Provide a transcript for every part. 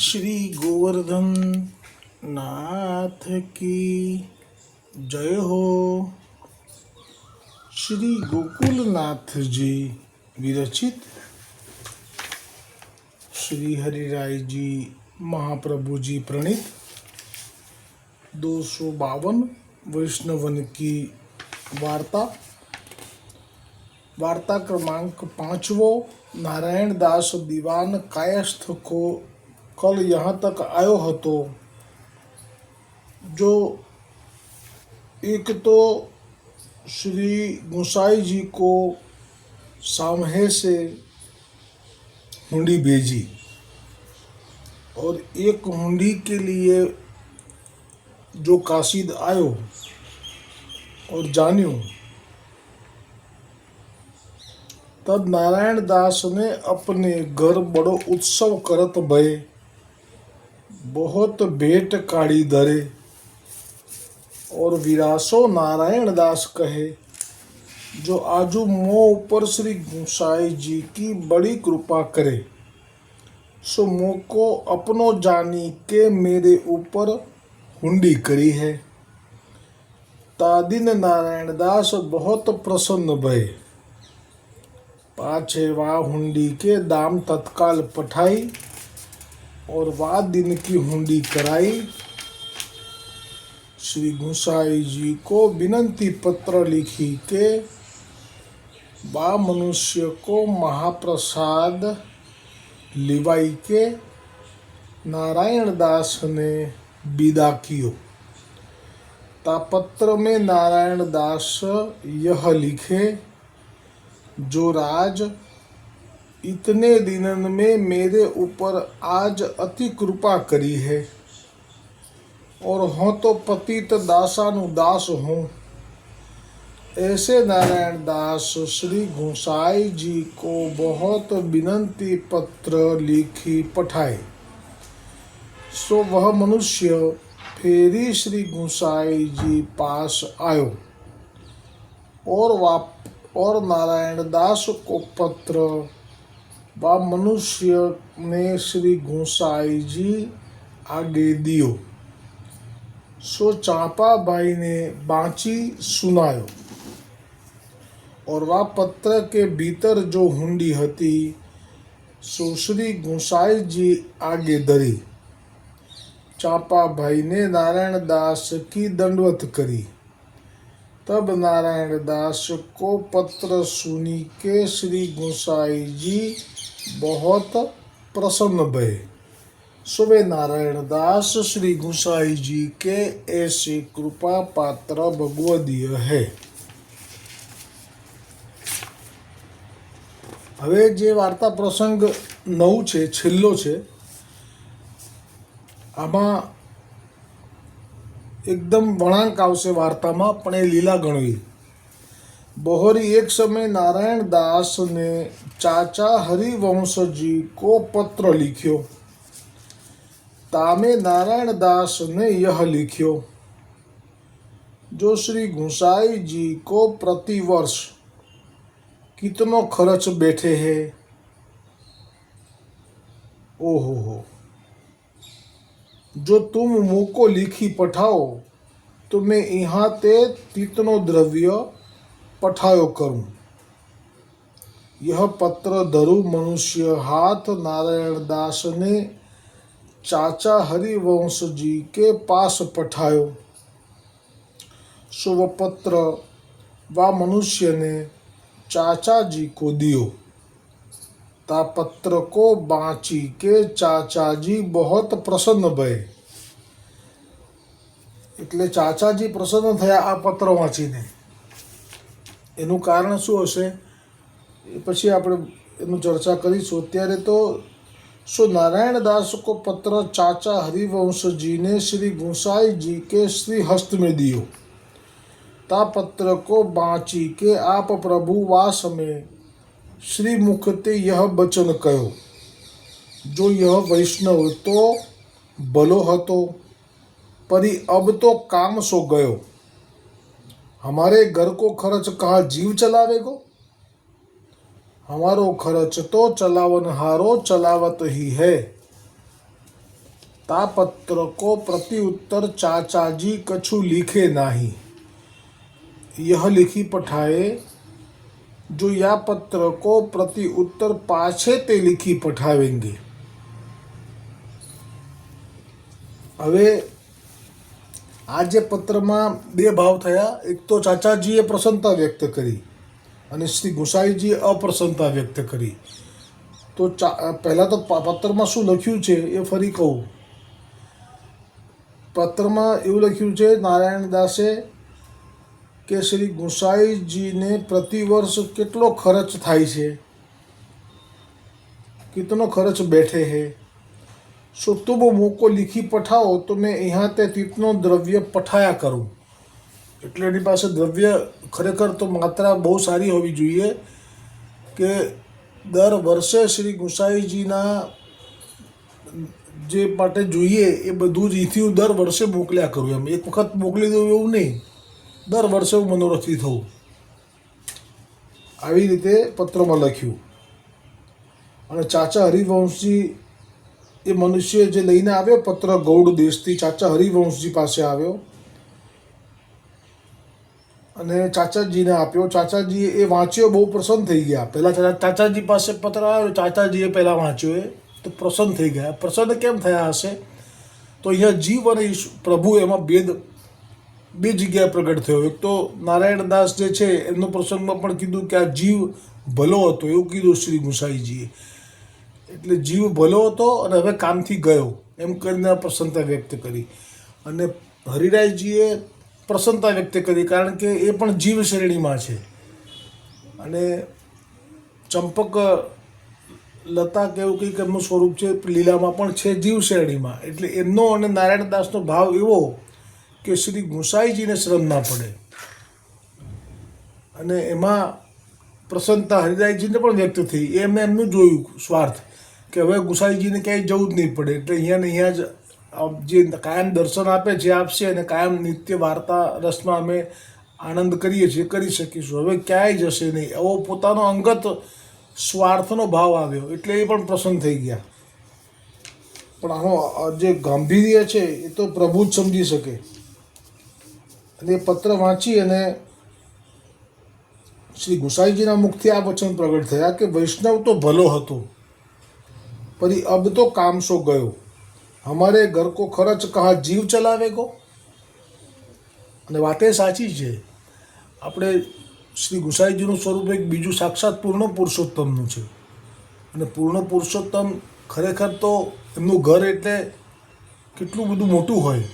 श्री गोवर्धन नाथ की जय हो। श्री गोकुलनाथ जी विरचित। श्री हरिराय जी महाप्रभु जी प्रणीत। दो सौ बावन वैष्णवन की वार्ता। वार्ता क्रमांक पांचवो, नारायण दास दीवान कायस्थ को कल यहाँ तक आयो હતો जो एक तो श्री गोसाई जी को सामहे से हुंडी भेजी और एक हुंडी के लिए जो काशिद आयो और जान्यो तब नारायण दास ने अपने घर बड़ो उत्सव करत भय बहुत भेंट काढ़ी धरे और विरासो नारायण दास कहे, जो आजू मोह ऊपर श्री गोसाई जी की बड़ी कृपा करे, सो मोह को अपनो जानी के मेरे ऊपर हुंडी करी है। तादिन नारायण दास बहुत प्रसन्न भय पाछे वाह हुंडी के दाम तत्काल पठाई। और वा दिन की हुंडी कराई। श्री गोसाई जी को विनंती पत्र लिखी के बा मनुष्य को महाप्रसाद लिवाई के नारायण दास ने विदा कियो। तापत्र में नारायण दास यह लिखे, जो राज इतने दिनन में मेरे ऊपर आज अति कृपा करी है और हो तो पतित दासानुदास हूँ ऐसे नारायण दास श्री गोसाई जी को बहुत विनंती पत्र लिखी पठाए सो वह मनुष्य फेरी श्री गोसाई जी पास आयो और वाप और नारायण दास को पत्र व मनुष्य ने श्री गोसाई जी आगे दियो सो चांपा भाई ने बाँची सुनायो और वह पत्र के भीतर जो हुंडी हती सो श्री गोसाई जी आगे धरी चापा भाई ने नारायण दास की दंडवत करी तब नारायण दास को पत्र सुनी के श्री गोसाई जी बहुत प्रसन्न भय सुबह नारायण दास श्री गोसाई जी के ऐसे कृपा पात्र भगवदीय है હવે જે વાર્તા પ્રસંગ નવ છે છેલ્લો છે આમાં એકદમ વળાંક આવશે વાર્તામાં પણ એ લીલા ગણવી બહોરી એક સમય नारायण दास ने चाचा हरिवंश जी को पत्र लिखियो तामे नारायण दास ने यह लिखियो जो श्री गोसाई जी को प्रतिवर्ष कितनो खर्च बैठे हैं ओहो हो जो तुम को लिखी पठाओ तो मैं यहाँ ते तितनो द्रव्य पठायो करूँ। यह पत्र धरु मनुष्य हाथ नारायण दास ने चाचा हरिवंश जी के पास पठायो। सो वह पत्र व मनुष्य ने चाचा जी को दियो। पत्र को बाँची के चाचा जी बहुत પ્રસન્ન ભય એટલે ચાચાજી પ્રસન્ન થયા આ પત્ર વાંચીને એનું કારણ શું હશે એ પછી આપણે એનું ચર્ચા કરીશું અત્યારે તો सो नारायण दास को पत्र चाचा हरिवंश जी ने श्री गोसाई जी के श्री हस्त में दियो ता पत्र को बाँची के श्री मुखते यह वचन कहो जो यह वैष्णव तो बलो हतो, परी अब तो काम सो गयो। हमारे घर को खर्च कहा जीव चलावेगो? हमारो खर्च तो चलावन हारो चलावत ही है। तापत्र को प्रति उत्तर चाचा जी कछु लिखे नाही। यह लिखी पठाए जो या पत्र को प्रति उत्तर पाछे ते लिखी पठावेंगे હવે આ જે પત્રમાં બે ભાવ થયા એક તો ચાચાજીએ પ્રસન્નતા વ્યક્ત કરી અને શ્રી ગુસાઈજીએ અપ્રસન્નતા વ્યક્ત કરી તો ચા પહેલાં તો પ- પત્રમાં શું લખ્યું છે એ ફરી કહું પત્રમાં એવું લખ્યું છે નારાયણ દાસે કે શ્રી ગોસાઈજીને પ્રતિવર્ષ કેટલો ખર્ચ થાય છે? કિતનો ખર્ચ બેઠે હે? સો તુમ મોકો લીખી પઠાવો તો મેં અહીંયા તે તીતનો દ્રવ્ય પઠાયા કરું? એટલે એની પાસે દ્રવ્ય ખરેખર તો માત્રા બહુ સારી હોવી જોઈએ કે દર વર્ષે શ્રી ગુસાઈજીના જે માટે જોઈએ એ બધું જ અહીંથી હું દર વર્ષે મોકલ્યા કરું એમ. એક વખત મોકલી દઉં એવું નહીં. દર વર્ષે હું મનોરથી થવું આવી રીતે પત્રમાં લખ્યું. અને ચાચા હરિવંશજી એ મનુષ્ય જે લઈને આવ્યો, પત્ર ગૌડ દેશથી ચાચા હરિવંશજી પાસે આવ્યો. અને ચાચાજીને આપ્યો. ચાચાજી એ વાંચ્યો, બહુ પ્રસન્ન થઈ ગયા. પહેલાં ચાચા, ચાચાજી પાસે પત્ર આવ્યો, ચાચાજીએ પહેલાં વાંચ્યો એ, તો પ્રસન્ન થઈ ગયા. પ્રસન્ન કેમ થયા હશે? તો અહીંયા જીવ અને પ્રભુ એમાં ભેદ બે જગ્યાએ પ્રગટ થયો. એક તો નારાયણ દાસ જે છે, એમનો પ્રસંગમાં પણ કીધું કે આ જીવ ભલો હતો, એવું કીધું શ્રી ગુસાઈજીએ એટલે જીવ ભલો હતો અને હવે કામથી ગયો. એમ કરીને પ્રસન્નતા વ્યક્ત કરી. અને હરિરાયજીએ પ્રસન્નતા વ્યક્ત કરી, કારણ કે એ પણ જીવ શ્રેણીમાં છે. અને ચંપક લતા કે એવું કંઈક એમનું સ્વરૂપ છે લીલામાં પણ છે જીવ શ્રેણીમાં એટલે એમનો અને નારાયણ દાસનો ભાવ એવો કે શ્રી ગુસાઈજીને શ્રમ ના પડે. અને એમાં પ્રસન્નતા હરિદાયજીને પણ વ્યક્ત થઈ. એમને એમનું જોયું, સ્વાર્થ, કે હવે ગુસાઈજીને ક્યાંય જવું જ નહીં પડે. એટલે અહીંયા ને અહીંયા જ જે કાયમ દર્શન આપે છે, આપશે અને કાયમ નિત્ય વાર્તા રસમાં અમે આનંદ કરીએ છીએ, કરી શકીશું. હવે ક્યાંય જશે નહીં. એવો પોતાનો અંગત સ્વાર્થનો ભાવ આવ્યો. એટલે એ પણ પ્રસન્ન થઈ ગયા. પણ આનો જે ગાંભીર્ય છે, એ તો પ્રભુ જ સમજી શકે. અને એ પત્ર વાંચી અને શ્રી ગુસાઈજીના મુખથી આ વચન પ્રગટ થયા કે વૈષ્ણવ તો ભલો હતો, પરી અબ તો કામ સો ગયો. હમારે ઘર કો ખર્ચ કહા જીવ ચલાવે કો અને વાતે સાચી છે. આપણે શ્રી ગુસાઈજીનું સ્વરૂપ એક બીજું સાક્ષાત પૂર્ણ પુરુષોત્તમનું છે. અને પૂર્ણ પુરુષોત્તમ ખરેખર તો એમનું ઘર એટલે કેટલું બધું મોટું હોય.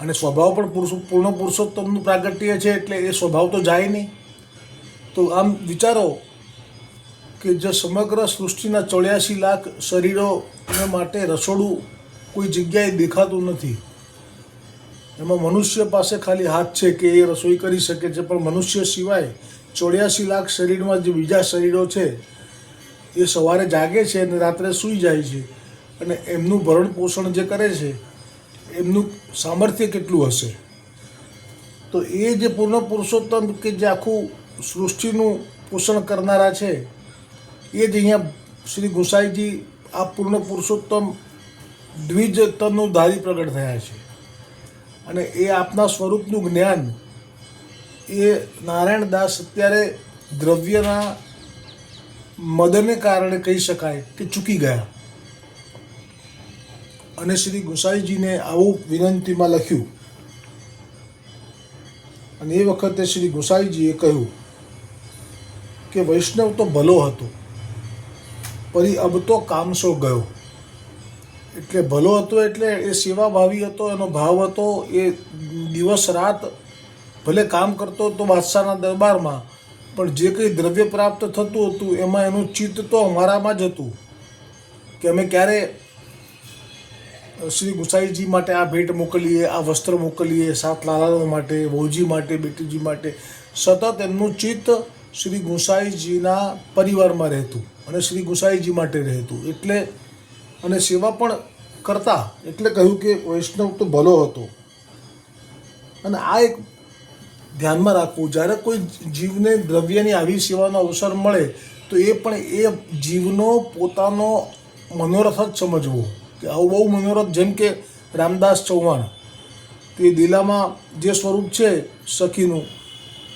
અને સ્વભાવ પણ પુરુષ પૂર્ણ પુરુષોત્તમનું પ્રાગટ્ય છે એટલે એ સ્વભાવ તો જાય નહીં. તો આમ વિચારો કે જે સમગ્ર સૃષ્ટિના ચોર્યાસી લાખ શરીરોને માટે રસોડું કોઈ જગ્યાએ દેખાતું નથી. એમાં મનુષ્ય પાસે ખાલી હાથ છે કે એ રસોઈ કરી શકે છે, પણ મનુષ્ય સિવાય ચોર્યાસી લાખ શરીરમાં જે બીજા શરીરો છે, એ સવારે જાગે છે અને રાત્રે સૂઈ જાય છે. અને એમનું ભરણ પોષણ જે કરે છે એમનું સામર્થ્ય કેટલું હશે? તો એ જે પૂર્ણ પુરુષોત્તમ કે જે આખું સૃષ્ટિનું પોષણ કરનારા છે, એ જ અહીંયા શ્રી ગોસાઈજી આ પૂર્ણ પુરુષોત્તમ દ્વિજતનું ધારી પ્રગટ થયા છે. અને એ આપના સ્વરૂપનું જ્ઞાન, એ નારાયણ દાસ અત્યારે દ્રવ્યના મદને કારણે કહી શકાય કે ચૂકી ગયા. અને શ્રી ગોસાઈજીને આવું વિનંતીમાં લખ્યું. અને એ વખતે શ્રી ગોસાઈજીએ કહ્યું કે વૈષ્ણવ તો ભલો હતો, પરી અબ તો કામસો ગયો. એટલે ભલો હતો એટલે એ સેવાભાવી હતો, એનો ભાવ હતો, એ દિવસ રાત ભલે કામ કરતો હતો બાદશાહના દરબારમાં, પણ જે કંઈ દ્રવ્ય પ્રાપ્ત થતું હતું એમાં એનું ચિત્ત તો અમારામાં જ હતું. કે અમે ક્યારે શ્રી ગુસાઈજી માટે આ ભેટ મોકલીએ, આ વસ્ત્ર મોકલીએ, સાત લાલાઓ માટે, વહુજી માટે, બેટીજી માટે. સતત એમનું ચિત્ત શ્રી ગુસાઈજીના પરિવારમાં રહેતું અને શ્રી ગુસાઈજી માટે રહેતું. એટલે અને સેવા પણ કરતા. એટલે કહ્યું કે વૈષ્ણવ તો ભલો હતો. અને આ એક ધ્યાનમાં રાખવું, જ્યારે કોઈ જીવને દ્રવ્યની આવી સેવાનો અવસર મળે, તો એ પણ એ જીવનો પોતાનો મનોરથ જ સમજવો. આવું બહુ મનોરથ જેમ કે રામદાસ ચૌહાણ. તે દિલામાં જે સ્વરૂપ છે સખીનું,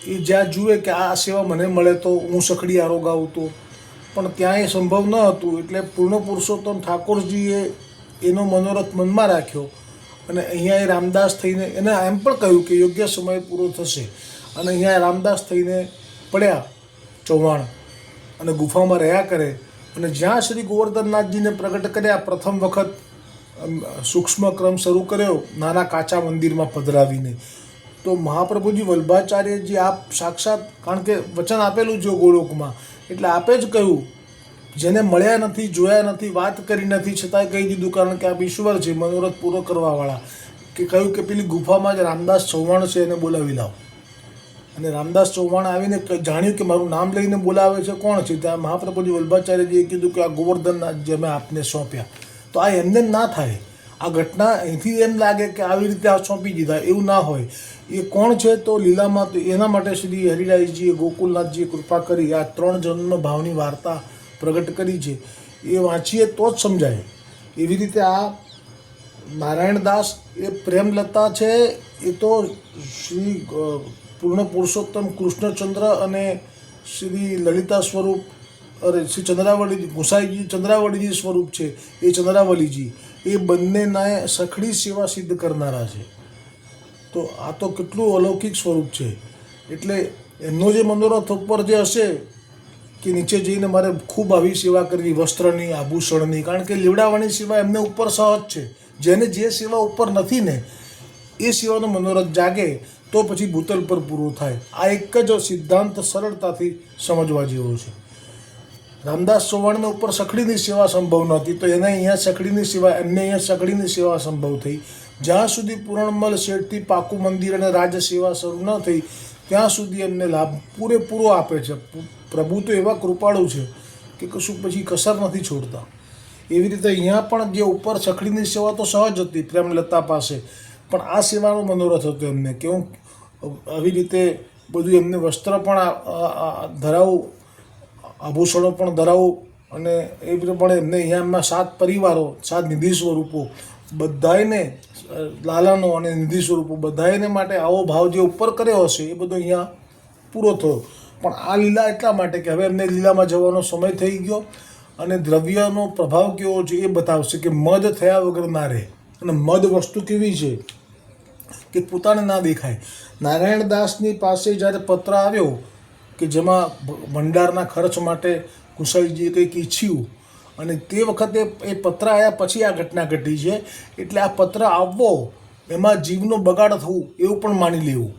એ જ્યાં જુએ કે આ સેવા મને મળે તો હું સખડી આરોગ તો પણ ત્યાં એ સંભવ ન હતું એટલે પૂર્ણ પુરુષોત્તમ ઠાકોરજીએ એનો મનોરથ મનમાં રાખ્યો અને અહીંયા એ રામદાસ થઈને એને એમ પણ કહ્યું કે યોગ્ય સમય પૂરો થશે. અને અહીંયા રામદાસ થઈને પડ્યા ચૌહાણ અને ગુફામાં રહ્યા કરે. અને જ્યાં શ્રી ગોવર્ધનનાથજીને પ્રગટ કર્યા, પ્રથમ વખત સૂક્ષ્મ ક્રમ શરૂ કર્યો, નાના કાચા મંદિરમાં પધરાવીને. તો મહાપ્રભુજી વલ્ભાચાર્યજી આપ સાક્ષાત, કારણ કે વચન આપેલું છે ગોલોકમાં, એટલે આપે જ કહ્યું, જેને મળ્યા નથી, જોયા નથી, વાત કરી નથી, છતાંય કહી દીધું, કારણ કે આપ ઈશ્વર છે, મનોરથ પૂરો કરવાવાળા. કે કહ્યું કે પેલી ગુફામાં જ રામદાસ ચૌહાણ છે, એને બોલાવી લાવો. અને રામદાસ ચૌહાણ આવીને જાણ્યું કે મારું નામ લઈને બોલાવે છે, કોણ છે? ત્યાં મહાપ્રભુજી વલ્ભાચાર્યજીએ કીધું કે આ ગોવર્ધનનાથ જે અમે આપને સોંપ્યા. તો આ એમને ના થાય. આ ઘટના અહીંથી એમ લાગે કે આવી રીતે આ સોંપી દીધા. એવું ના હોય. એ કોણ છે તો લીલામાં તો એના માટે શ્રી હરિરાયજીએ, ગોકુલનાથજીએ કૃપા કરી આ ત્રણ જન્મ ભાવની વાર્તા પ્રગટ કરી છે. એ વાંચીએ તો જ સમજાય. એવી રીતે આ નારાયણદાસ એ પ્રેમલતા છે, એ તો શ્રી પૂર્ણ પુરુષોત્તમ કૃષ્ણચંદ્ર અને શ્રી લલિતા સ્વરૂપ, અરે, શ્રી ચંદ્રાવલી ગોસાઈજી ચંદ્રાવલીજી સ્વરૂપ છે, એ ચંદ્રાવલીજી એ બંનેના સખડી સેવા સિદ્ધ કરનારા છે. તો આ તો કેટલું અલૌકિક સ્વરૂપ છે. એટલે એમનો જે મનોરથ ઉપર જે હશે, કે નીચે જઈને મારે ખૂબ આવી સેવા કરવી, વસ્ત્રની, આભૂષણની, કારણ કે લીવડાવાની સેવા એમને ઉપર સહજ છે. જેને જે સેવા ઉપર નથી ને, એ સેવાનો મનોરથ જાગે તો પછી ભૂતલ પર પૂરું થાય. આ એક જ સિદ્ધાંત સરળતાથી સમજવા જેવો છે. રામદાસ ચૌહાણને ઉપર સખડીની સેવા સંભવ નહોતી, તો એને અહીંયા સખડીની સેવા, એમને અહીંયા સખડીની સેવા સંભવ થઈ. જ્યાં સુધી પૂરણમલ શેઠથી પાકું મંદિર અને રાજ્ય સેવા શરૂ ન થઈ, ત્યાં સુધી એમને લાભ પૂરેપૂરો આપે છે. પ્રભુ તો એવા કૃપાળુ છે કે કશું પછી કસર નથી છોડતા. એવી રીતે અહીંયા પણ જે ઉપર સખડીની સેવા તો સહજ હતી, પ્રેમલતા પાસે. પણ આ સેવાનો મનોરથ હતો એમને, કે હું આવી રીતે બધું એમને વસ્ત્ર પણ ધરાવું, આભૂષણો પણ ધરાવું અને એ પ્રમાણે એમને અહીંયા એમના સાત પરિવારો, સાત નિધિ સ્વરૂપો બધાને લાલાનો અને નિધિ સ્વરૂપો બધાયને માટે આવો ભાવ જે ઉપર કર્યો હશે એ બધો અહીંયા પૂરો થયો. પણ આ લીલા એટલા માટે કે હવે એમને લીલામાં જવાનો સમય થઈ ગયો અને દ્રવ્યનો પ્રભાવ કેવો છે એ બતાવશે કે મધ થયા વગર ના રહે અને મધ વસ્તુ કેવી છે? કે પોતાને ના દેખાય. નારાયણદાસની પાસે જ્યારે પત્ર આવ્યો કે જેમાં ભંડારના ખર્ચ માટે કુશલજીએ કંઈક ઈચ્છ્યું અને તે વખતે એ પત્ર આવ્યા પછી આ ઘટના ઘટી છે, એટલે આ પત્ર આવવો એમાં જીવનો બગાડ થવું એવું પણ માની લેવું.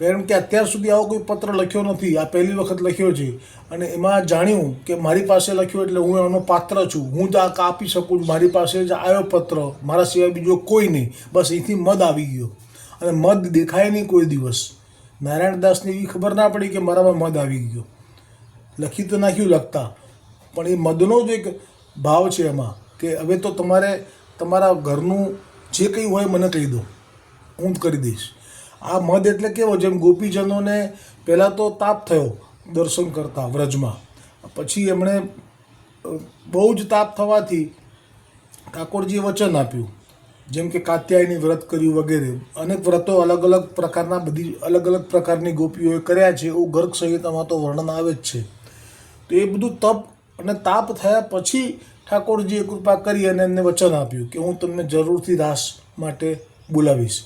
કારણ કે અત્યાર સુધી આવો કોઈ પત્ર લખ્યો નથી. આ પહેલી વખત લખ્યો છે. અને એમાં જાણ્યું કે મારી પાસે લખ્યું એટલે હું એનો પાત્ર છું. હું જ આ કાપી શકું મારી પાસે જ આવ્યો પત્ર. મારા સિવાય બીજો કોઈ નહીં. બસ અહીંથી મદ આવી ગયો. અને મદ દેખાય નહીં કોઈ દિવસ. નારાયણદાસને એવી ખબર ના પડી કે મારામાં મદ આવી ગયો. લખી તો નાખ્યું લખતા. પણ એ મદનો જ એક ભાવ છે એમાં કે હવે તો તમારે તમારા ઘરનું જે કંઈ હોય મને કહી દો. હું કરી દઈશ. આ મધ એટલે કેવો? જેમ ગોપીજનોને પહેલાં તો તાપ થયો દર્શન કરતા વ્રજમાં. પછી એમણે બહુ જ તાપ થવાથી ઠાકોરજીએ વચન આપ્યું. જેમ કે કાત્યાયની વ્રત કર્યું વગેરે. અનેક વ્રતો અલગ અલગ પ્રકારના બધી અલગ અલગ પ્રકારની ગોપીઓએ કર્યા છે. એવું ગર્ગ સંહિતામાં તો વર્ણન આવે જ છે. તો એ બધું તપ અને તાપ થયા પછી ઠાકોરજીએ કૃપા કરી અને એમને વચન આપ્યું કે હું તમને જરૂરથી રાસ માટે બોલાવીશ.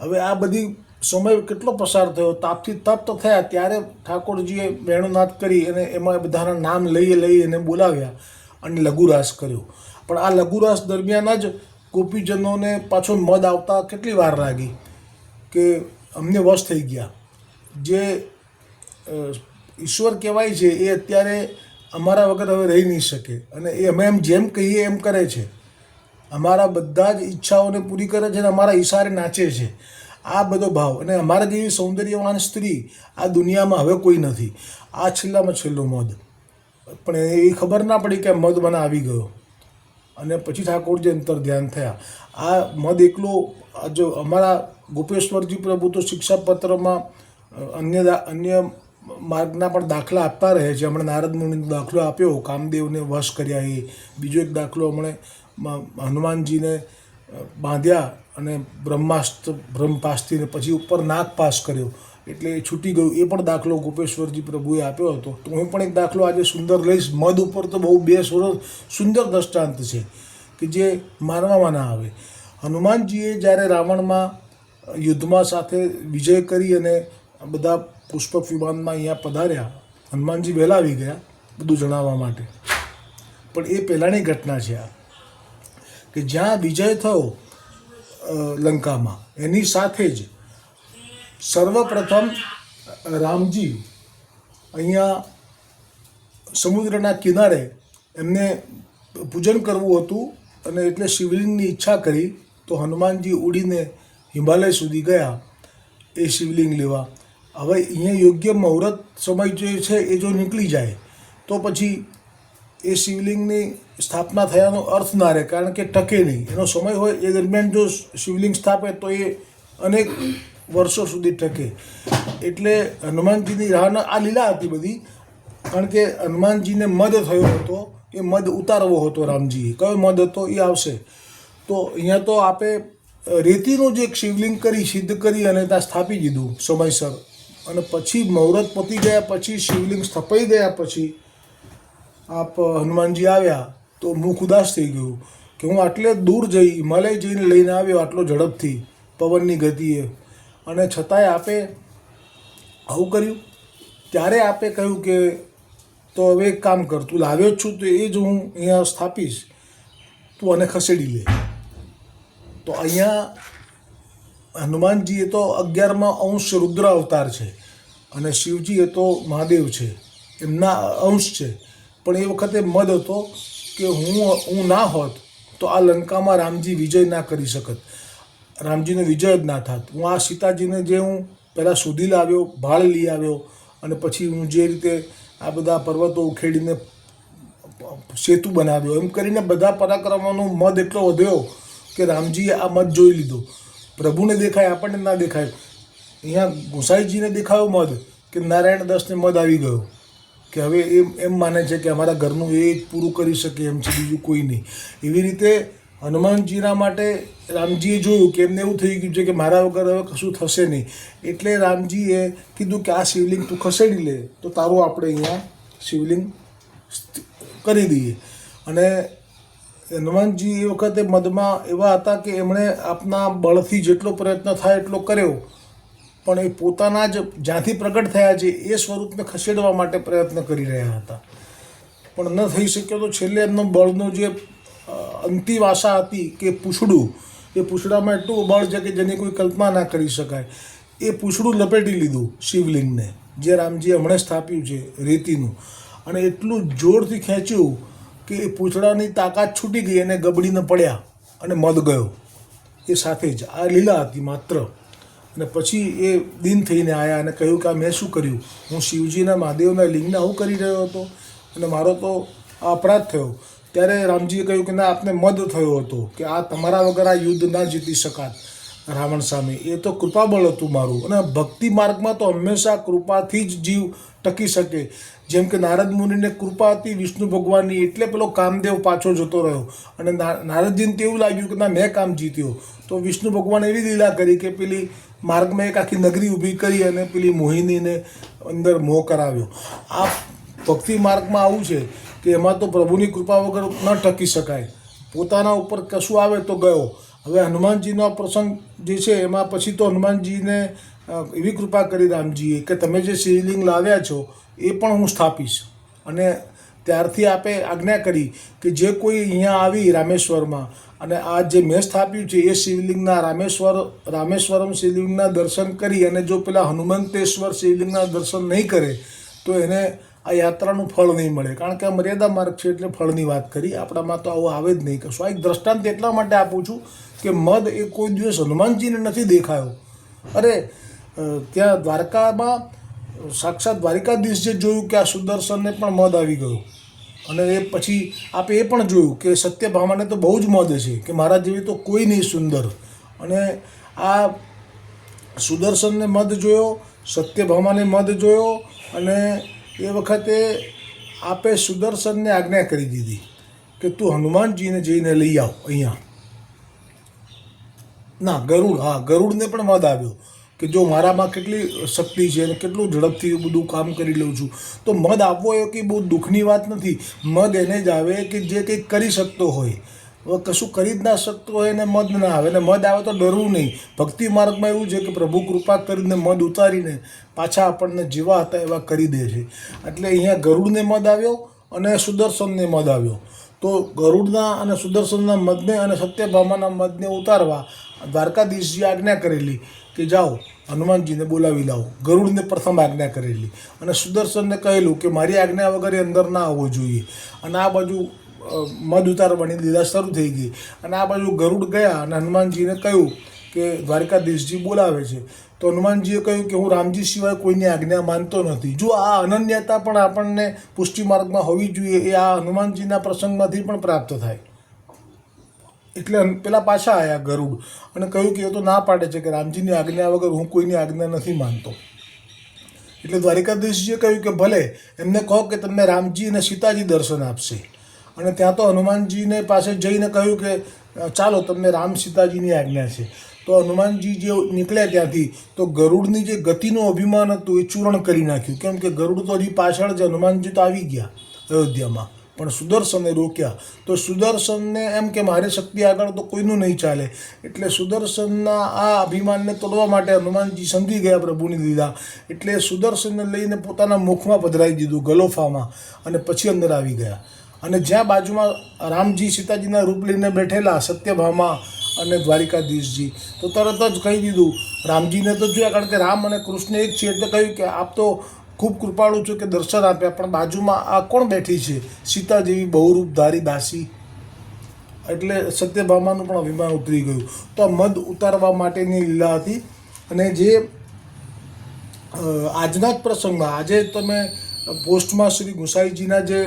હવે આ બધી સમય કેટલો પસાર થયો? તાપથી તપ તો થયા, ત્યારે ઠાકોરજીએ વેણુનાથ કરી અને એમાં બધાના નામ લઈ લઈ અને બોલાવ્યા અને લઘુરાસ કર્યો. પણ આ લઘુરાસ દરમિયાન જ ગોપીજનોને પાછો મદ આવતા કેટલી વાર લાગી કે અમને વશ થઈ ગયા. જે ઈશ્વર કહેવાય છે, એ અત્યારે અમારા વગર હવે રહી નહીં શકે. અને એ અમે એમ જેમ કહીએ એમ કરે છે. અમારા બધા જ ઈચ્છાઓને પૂરી કરે છે અને અમારા ઈશારે નાચે છે. આ બધો ભાવ. અને અમારા જેવી સૌંદર્યવાન સ્ત્રી આ દુનિયામાં હવે કોઈ નથી. આ છેલ્લામાં છેલ્લો મધ પણ એ ખબર ના પડી કે મધ મને આવી ગયો. અને પછી ઠાકોરજી અંતર ધ્યાન થયા. આ મધ એકલો જો અમારા ગોપેશ્વરજી પ્રભુ તો શિક્ષાપત્રમાં અન્ય અન્ય માર્ગના પણ દાખલા આપતા રહે છે. હમણાં નારદ મુનિનો દાખલો આપ્યો, કામદેવને વશ કર્યા એ. બીજો એક દાખલો હમણે હનુમાનજીને બાંધ્યા. અને બ્રહ્માસ્ત્ર બ્રહ્મપાસ્તીને પછી ઉપર નાગપાસ કર્યો. એટલે એ છૂટી ગયું. એ પણ દાખલો ગોપેશ્વરજી પ્રભુએ આપ્યો હતો. તો હું પણ એક દાખલો આજે સુંદર લઈશ. મધ ઉપર તો બહુ બે સુંદર દ્રષ્ટાંત છે કે જે માનવામાં ના આવે. હનુમાનજીએ જ્યારે રાવણમાં યુદ્ધમાં સાથે વિજય કરી અને બધા પુષ્પક વિમાનમાં અહીંયા પધાર્યા, હનુમાનજી વહેલા આવી ગયા બધું જણાવવા માટે. પણ એ પહેલાંની ઘટના છે આ. કે જ્યાં વિજય થયો લંકામાં. એની સાથે જ સર્વપ્રથમ રામજી અહીંયા સમુદ્રના કિનારે એમને પૂજન કરવું હતું અને એટલે શિવલિંગની ઈચ્છા કરી તો હનુમાનજી ઉડીને હિમાલય સુધી ગયા એ શિવલિંગ લેવા. હવે અહીંયા યોગ્ય મુહૂર્ત સમય જે છે એ જો નીકળી જાય તો પછી એ શિવલિંગની સ્થાપના થયાનો અર્થ ના રહે, કારણ કે ટકે નહીં. એનો સમય હોય એ દરમિયાન જો શિવલિંગ સ્થાપે તો એ અનેક વર્ષો સુધી ટકે. એટલે હનુમાનજીની રાહના આ લીલા હતી બધી, કારણ કે હનુમાનજીને મદ થયો હતો, એ મદ ઉતારવો હતો રામજીએ. કયો મદ હતો એ આવશે. તો અહીંયા તો આપે રેતીનું જે શિવલિંગ કરી, સિદ્ધ કરી અને ત્યાં સ્થાપી દીધું સમયસર. અને પછી મુહૂર્ત પતી ગયા, પછી શિવલિંગ સ્થપાઈ ગયા, પછી આપ હનુમાનજી આવ્યા. તો મુખ ઉદાસ થઈ ગયું. કે હું આટલે દૂર જઈ હિમાલય જઈને લઈને આવ્યો આટલો ઝડપથી પવનની ગતિએ. અને છતાંય આપે આવું કર્યું. ત્યારે આપે કહ્યું કે, તો હવે એક કામ કર, તું લાવ્યો જ છું, તો એ જ હું અહીંયા સ્થાપીશ. તું આને ખસેડી લે. તો અહીંયા હનુમાનજી એ તો અગિયારમાં અંશ રુદ્ર અવતાર છે અને શિવજી એ તો મહાદેવ છે. એમના અંશ છે. પણ એ વખતે મદ હતો. કે હું હું ના હોત તો આ લંકામાં રામજી વિજય ના કરી શકત. રામજીનો વિજય જ ના થાત. હું આ સીતાજીને જે હું પહેલાં શોધી લાવ્યો, ભાળ લઈ આવ્યો અને પછી હું જે રીતે આ બધા પર્વતો ઉખેડીને સેતુ બનાવ્યો, એમ કરીને બધા પરાક્રમોનો મદ એટલો વધ્યો કે રામજીએ આ મધ જોઈ લીધો. પ્રભુને દેખાય, આપણને ના દેખાય. અહીંયા ગોસાઈજીને દેખાયો મધ કે નારાયણ દાસને મધ આવી ગયો. કે હવે એમ એમ માને છે કે અમારા ઘરનું એ પૂરું કરી શકે, એમ છે, બીજું કોઈ નહીં. એવી રીતે હનુમાનજીના માટે રામજીએ જોયું કે એમને એવું થઈ ગયું છે કે મારા વગર હવે કશું થશે નહીં. એટલે રામજીએ કીધું કે આ શિવલિંગ તું ખસેડી લે, તો તારું આપણે અહીંયા શિવલિંગ કરી દઈએ. અને હનુમાનજી એ વખતે મદમાં એવા હતા કે એમણે આપના બળથી જેટલો પ્રયત્ન થાય એટલો કર્યો. પણ એ પોતાના જ જ્યાંથી પ્રગટ થયા છે, એ સ્વરૂપને ખસેડવા માટે પ્રયત્ન કરી રહ્યા હતા. પણ ન થઈ શક્યો તો છેલ્લે એમનો બળનો જે અંતિમ આશા હતી કે પૂછડું, એ પૂછડામાં એટલું બળ છે કે જેની કોઈ કલ્પના ના કરી શકાય. એ પૂછડું લપેટી લીધું શિવલિંગને, જે રામજીએ હમણાં સ્થાપ્યું છે રેતીનું. અને એટલું જોરથી ખેંચ્યું કે એ પૂછડાની તાકાત છૂટી ગઈ અને ગબડીને પડ્યા અને મદ ગયો. એ સાથે જ, આ લીલા હતી માત્ર. અને પછી એ દિન થઈને આવ્યા અને કહ્યું કે આ મેં શું કર્યું? હું શિવજીના મહાદેવના લિંગને આવું કરી રહ્યો હતો અને મારો તો આ અપરાધ થયો. ત્યારે રામજીએ કહ્યું કે ના, આપને મદ થયો હતો કે આ તમારા વગર આ યુદ્ધ ના જીતી શકાત. રાવણ સામે, એ તો કૃપાબળ હતું મારું અને ભક્તિ માર્ગમાં તો હંમેશા કૃપાથી જ જીવ ટકી શકે. જેમ કે નારદ મુનિને કૃપા હતી વિષ્ણુ ભગવાનની, એટલે પેલો કામદેવ પાછો જતો રહ્યો. અને નારદજીને તેવું લાગ્યું કે ના, મેં કામ જીત્યો. તો વિષ્ણુ ભગવાન એવી લીલા કરી કે પેલી માર્ગમાં એક આખી નગરી ઊભી કરી અને પેલી મોહિનીને અંદર મોહ કરાવ્યો. આ ભક્તિ માર્ગમાં આવું છે કે એમાં તો પ્રભુની કૃપા વગર ન ટકી શકાય. પોતાના ઉપર કશું આવે તો ગયો. હવે હનુમાનજીનો પ્રસંગ જે છે, એમાં પછી તો હનુમાનજીને એવી કૃપા કરી રામજીએ કે તમે જે શિવલિંગ લાવ્યા છો, એ પણ હું સ્થાપીશ. અને ત્યારથી આપે આજ્ઞા કરી કે જે કોઈ અહીંયા આવી રામેશ્વરમાં અને આ જે મેં સ્થાપ્યું છે, એ શિવલિંગના રામેશ્વર, રામેશ્વરમ શિવલિંગના દર્શન કરી અને જો પેલા હનુમંતેશ્વર શિવલિંગના દર્શન નહીં કરે, તો એને આ યાત્રાનું ફળ નહીં મળે. કારણ કે આ મર્યાદા માર્ગ છે એટલે ફળની વાત કરી. આપણામાં તો આવું આવે જ નહીં. કશું. આ એક દ્રષ્ટાંત એટલા માટે આપું છું કે મદ એ કોઈ દિવસ હનુમાનજીને નથી દેખાયો. અરે ત્યાં દ્વારકામાં, સાક્ષાત દ્વારિકાધીશ જે જોયું કે આ સુદર્શનને પણ મદ આવી ગયું. અને એ પછી આપે એ પણ જોયું કે સત્યભામાને તો બહુ જ મદ છે કે મારા જેવી તો કોઈ નહીં સુંદર. અને આ સુદર્શનને મદ જોયો સત્યભામાને મદ જોયો અને એ વખતે આપે સુદર્શનને આજ્ઞા કરી દીધી કે તું હનુમાનજીને જઈને લઈ આવ અહીંયા. ના, ગરુડ, હા, ગરુડને પણ મદ આવ્યો. કે જો મારામાં કેટલી શક્તિ છે અને કેટલું ઝડપથી બધું કામ કરી લઉં છું, તો મદ આપવો એ કંઈ બહુ દુઃખની વાત નથી. મદ એને જ આવે કે જે કંઈક કરી શકતો હોય. કશું કરી જ ના શકતો હોય એને મદ ના આવે. અને મદ આવે તો ડરવું નહીં. ભક્તિ માર્ગમાં એવું છે કે પ્રભુ કૃપા કરીને મદ ઉતારીને પાછા આપણને જીવા હતા એવા કરી દે છે. એટલે અહીંયા ગરુડને મદ આવ્યો અને સુદર્શનને મદ આવ્યો. તો ગરુડના અને સુદર્શનના મદને અને સત્યભામાના મદને ઉતારવા દ્વારકાધીશજી આજ્ઞા કરેલી કે જાઓ, હનુમાનજીને બોલાવી લાવો. ગરુડને પ્રથમ આજ્ઞા કરેલી. અને સુદર્શનને કહેલું કે મારી આજ્ઞા વગર એ અંદર ના આવવો જોઈએ. અને આ બાજુ મદ ઉતારવાની લીલા શરૂ થઈ ગઈ. અને આ બાજુ ગરુડ ગયા અને હનુમાનજીને કહ્યું કે દ્વારકાધીશજી બોલાવે છે. તો હનુમાનજીએ કહ્યું કે હું રામજી સિવાય કોઈની આજ્ઞા માનતો નથી. જો આ અનન્યતા પણ આપણને પુષ્ટિ માર્ગમાં હોવી જોઈએ, એ આ હનુમાનજીના પ્રસંગમાંથી પણ પ્રાપ્ત થાય. એટલે પેલા પાછા આવ્યા ગરુડ અને કહ્યું કે એ તો ના પાડે છે કે રામજીની આજ્ઞા વગર હું કોઈની આજ્ઞા નથી માનતો. એટલે દ્વારિકાધીશજીએ કહ્યું કે ભલે, એમને કહો કે તમને રામજી અને સીતાજી દર્શન આપશે. અને ત્યાં તો હનુમાનજીને પાસે જઈને કહ્યું કે, ચાલો, તમને રામ સીતાજીની આજ્ઞા છે. તો હનુમાનજી જે નીકળ્યા ત્યાંથી, તો ગરુડની જે ગતિનું અભિમાન હતું એ ચૂરણ કરી નાખ્યું. કેમ કે ગરુડ તો હજી પાછળ જ, હનુમાનજી તો આવી ગયા અયોધ્યામાં. પણ સુદર્શને રોક્યા. તો સુદર્શનને એમ કે મારી શક્તિ આગળ તો કોઈનું નહીં ચાલે. એટલે સુદર્શનના આ અભિમાનને તોડવા માટે હનુમાનજી સમજી ગયા પ્રભુની લીધા એટલે સુદર્શનને લઈને પોતાના મુખમાં પધરાવી દીધું ગલોફામાં અને પછી અંદર આવી ગયા. અને જ્યાં બાજુમાં રામજી સીતાજીના રૂપ લઈને બેઠેલા સત્યભામા અને દ્વારિકાધીશજી. તો તરત જ કહી દીધું, રામજીને તો જોયા, કારણ કે રામ અને કૃષ્ણ એક છે. એટલે કહ્યું કે, આપ તો ખૂબ કૃપાળુ છું કે દર્શન આપ્યા. પણ બાજુમાં આ કોણ બેઠી છે? સીતા જેવી બહુરૂપધારી દાસી. એટલે સત્યભામાનું પણ અભિમાન ઉતરી ગયું. તો આ મદ ઉતારવા માટેની લીલા હતી. અને જે આજના જ પ્રસંગમાં, આજે તમે પોસ્ટમાં શ્રી ગુસાઈજીના જે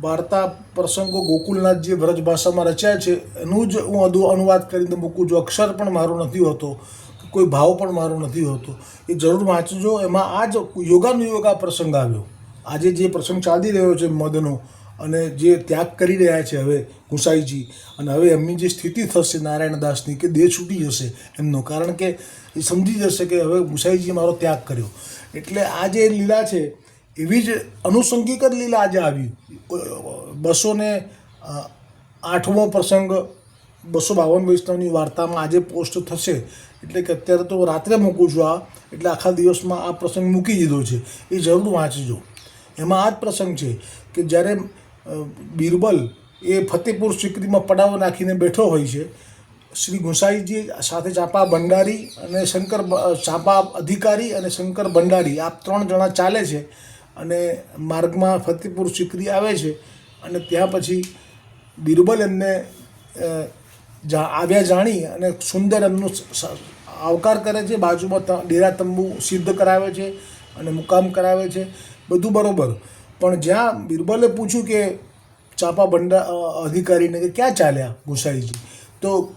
વાર્તા પ્રસંગો ગોકુલનાથ જે વ્રજ ભાષામાં રચ્યા છે, એનું જ હું અનુવાદ કરીને મૂકું છું. અક્ષર પણ મારો નથી હોતો. કોઈ ભાવ પણ મારો નથી હોતો. એ જરૂર વાંચજો. એમાં આ જ યોગાનુયોગા પ્રસંગ આવ્યો. આજે જે પ્રસંગ ચાલી રહ્યો છે મદનો અને જે ત્યાગ કરી રહ્યા છે હવે ગુસાઈજી અને હવે એમની જે સ્થિતિ થશે નારાયણદાસની કે દેહ છૂટી જશે એમનો. કારણ કે એ સમજી જશે કે હવે ગુસાઈજીએ મારો ત્યાગ કર્યો. એટલે આ જે લીલા છે, એવી જ અનુસંગિક જ લીલા આજે આવી. બસો ને આઠમો પ્રસંગ બસો બાવન વૈષ્ણવની વાર્તામાં આજે પોસ્ટ થશે. એટલે કે અત્યારે તો રાત્રે મૂકું છું આ, એટલે આખા દિવસમાં આ પ્રસંગ મૂકી દીધો છે. એ જરૂર વાંચજો. એમાં આ જ પ્રસંગ છે કે જ્યારે બિરબલ એ ફતેપુર સિકરીમાં પડાવ નાખીને બેઠો હોય છે, શ્રી ગુસાઈજી સાથે ચાપા ભંડારી અને શંકર ચાંપા અધિકારી અને શંકર ભંડારી, આ ત્રણ જણા ચાલે છે અને માર્ગમાં ફતેપુર સિકરી આવે છે અને ત્યાં પછી બિરબલ એમને આવ્યા જાણી અને સુંદર એમનું આવકાર કરે છે, બાજુમાં ડેરા તંબુ સિદ્ધ કરાવે છે અને મુકામ કરાવે છે, બધું બરાબર. પણ જ્યાં બિરબલે પૂછ્યું કે ચાપા બંડા અધિકારીને કે ક્યાં ચાલ્યા ગુસાઈજી? તો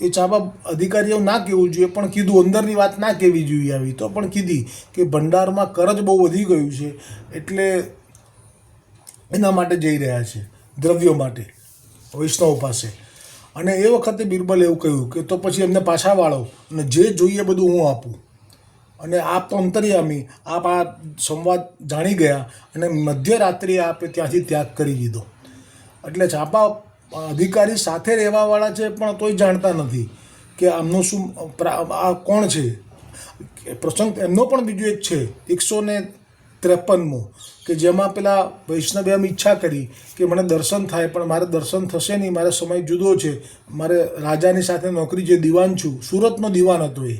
એ ચાપા અધિકારીઓ ના કહેવું જોઈએ, પણ કીધું, અંદરની વાત ના કહેવી જોઈએ આવી. તો પણ કીધી કે ભંડારમાં કરજ બહુ વધી ગયું છે, એટલે એના માટે જઈ રહ્યા છે, દ્રવ્યો માટે, વૈષ્ણવ પાસે. અને એ વખતે બિરબલ એવું કહ્યું કે તો પછી એમને પાછા વાળો અને જે જોઈએ બધું હું આપું. અને આપ તો અંતર્યામી આપ આ સંવાદ જાણી ગયા અને મધ્યરાત્રિએ આપે ત્યાંથી ત્યાગ કરી દીધો. એટલે છાપા અધિકારી સાથે રહેવાવાળા છે પણ તોય જાણતા નથી કે આમનું શું આ કોણ છે. પ્રસંગ, એમનો પણ બીજો એક છે, એકસો ને ત્રેપનમો કે જેમાં પેલા વૈષ્ણવે એમ ઈચ્છા કરી કે મને દર્શન થાય, પણ મારે દર્શન થશે નહીં, મારે સમય જુદો છે. મારે રાજાની સાથે નોકરી જે દિવાન છું, સુરતનો દિવાન હતો એ.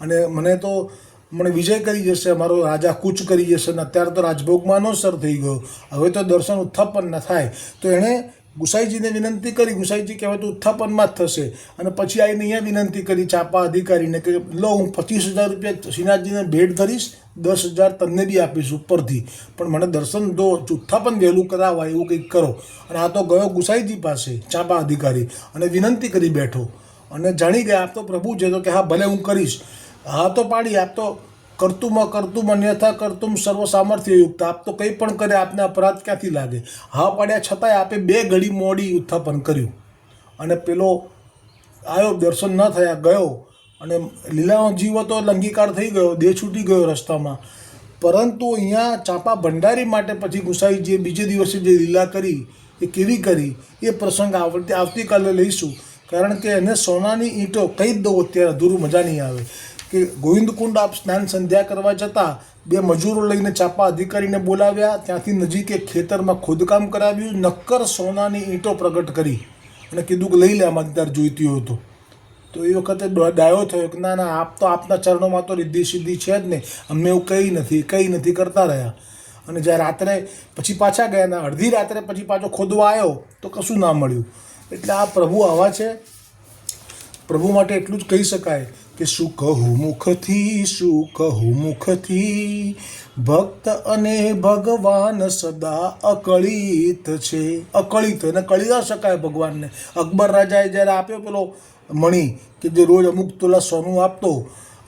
અને મને તો, મને વિજય કરી જશે, મારો રાજા કૂચ કરી જશે ને અત્યારે તો રાજભોગમાં નો સર થઈ ગયો. હવે તો દર્શન ઉત્થાપન ન થાય. તો એણે ગુસાઈજીને વિનંતી કરી, ગુસાઈજી કહેવાય તો ઉત્થાપનમાં જ થશે. અને પછી આવીને અહીંયા વિનંતી કરી ચાપા અધિકારીને કે લો, હું પચીસ હજાર રૂપિયા શ્રીનાથજીને ભેટ ધરીશ, દસ હજાર તમને બી આપીશ ઉપરથી. પણ મને દર્શન દો, ઉત્થાપન વહેલું કરાવવા એવું કંઈક કરો. અને આ તો ગયો ગુસાઈજી પાસે, ચાપા અધિકારી. અને વિનંતી કરી બેઠો. અને જાણી ગયા, આપ તો પ્રભુ છે, તો કે હા, ભલે હું કરીશ. હા, તો પાડી, આપ તો કરતુમ કરતું અન્યથા કરતુમ સર્વ સામર્થ્ય યુક્ત આપ તો કંઈ પણ કરે, આપને અપરાધ ક્યાંથી લાગે? હા પાડ્યા છતાંય આપે બે ઘડી મોડી ઉત્થાપન કર્યું. અને પેલો આવ્યો દર્શન ન થયા, ગયો. અને લીલાનો જીવ હતો લંગીકાર થઈ ગયો, દેહ છૂટી ગયો રસ્તામાં. પરંતુ અહીંયા ચાંપા ભંડારી માટે પછી ગુસાઈજીએ બીજે દિવસે જે લીલા કરી, એ કેવી કરી, એ પ્રસંગ આવતી આવતીકાલે લઈશું. કારણ કે એને સોનાની ઈંટો કહી જ દઉં અત્યારે અધૂરું મજા નહીં આવે. કે ગોવિંદકુંડ આપ સ્નાન સંધ્યા કરવા જતાં બે મજૂરો લઈને ચાપા અધિકારીને બોલાવ્યા. ત્યાંથી નજીક ખેતરમાં ખોદકામ કરાવ્યું. નક્કર સોનાની ઈંટો પ્રગટ કરી અને કીધું કે લઈ લે તાર જોઈતી હતો. તો તો એ વખતે ડાયો થયો કે ના ના, આપ તો આપના ચરણોમાં તો રિદ્ધિ સિદ્ધિ છે જ નહીં. અમને એવું કંઈ નથી કંઈ નથી કરતા રહ્યા. અને જ્યારે રાત્રે પછી પાછા ગયા ના અડધી રાત્રે પછી પાછો ખોદવા આવ્યો તો કશું ના મળ્યું. એટલે આ પ્રભુ આવા છે. પ્રભુ માટે એટલું જ કહી શકાય કે શું કહું મુખથી શું કહું મુખથી ભક્ત અને ભગવાન સદા અકળિત છે. અકળિત અને કળી ના શકાય ભગવાનને. અકબર રાજાએ જ્યારે આપ્યો પેલો મણી કે જે રોજ અમુક તોલા સોનું આપતો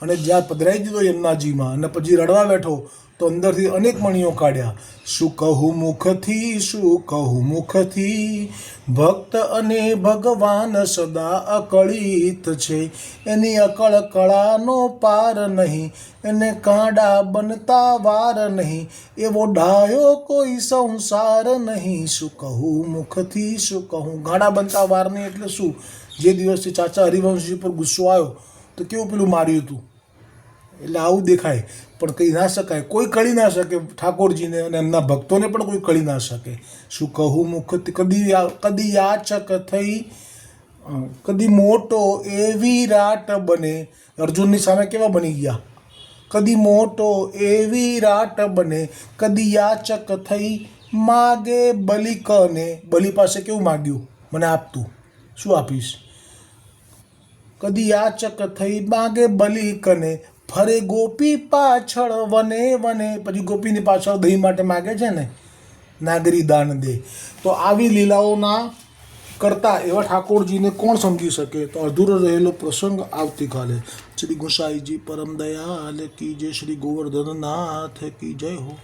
અને જ્યાં પધરાઈ દીધો યમુનાજીમાં અને પછી રડવા બેઠો તો અંદરથી અનેક મણીઓ કાઢ્યા. શું કહું મુખથી, શું કહું મુખથી? ભક્ત અને ભગવાન સદા અકળિત છે. એની અકળ કળાનો પાર નહીં. એને કાંડા બનતા વાર નહીં. એવો ડાયો કોઈ સંસાર નહીં. શું કહું મુખથી, શું કહું? ગાડા બનતા વાર નહીં એટલે શું? જે દિવસથી ચાચા હરિવંશજી પર ગુસ્સો આવ્યો, તો કેવું પેલું માર્યું હતું એટલે આવું દેખાય. પણ કહી ના શકાય. કોઈ કળી ના શકે. ઠાકોરજીને અને એમના ભક્તોને પણ કોઈ કળી ના શકે. શું કહું મુખ કદી કદી યાચક થઈ કદી મોટો એવી રાટ બને. અર્જુનની સામે કેવા બની ગયા? કદી મોટો એવી રાટ બને. કદી યાચક થઈ, માગે બલિ કને બલિ પાસે કેવું માગ્યું? મને આપતું શું આપીશ? કદી યાચક થઈ, માગે બલિ કને ફરે ગોપી પાછળ, વને વને. પછી ગોપીની પાછળ દહીં માટે માગે છે ને, નાગરી દાન દે. તો આવી લીલાઓના કરતા એવા ઠાકોરજીને કોણ સમજી શકે? તો અધૂરો રહેલો પ્રસંગ આવતીકાલે. શ્રી ગુસાઈજી પરમ દયાલ કી જય. શ્રી ગોવર્ધનનાથ કી જય હો.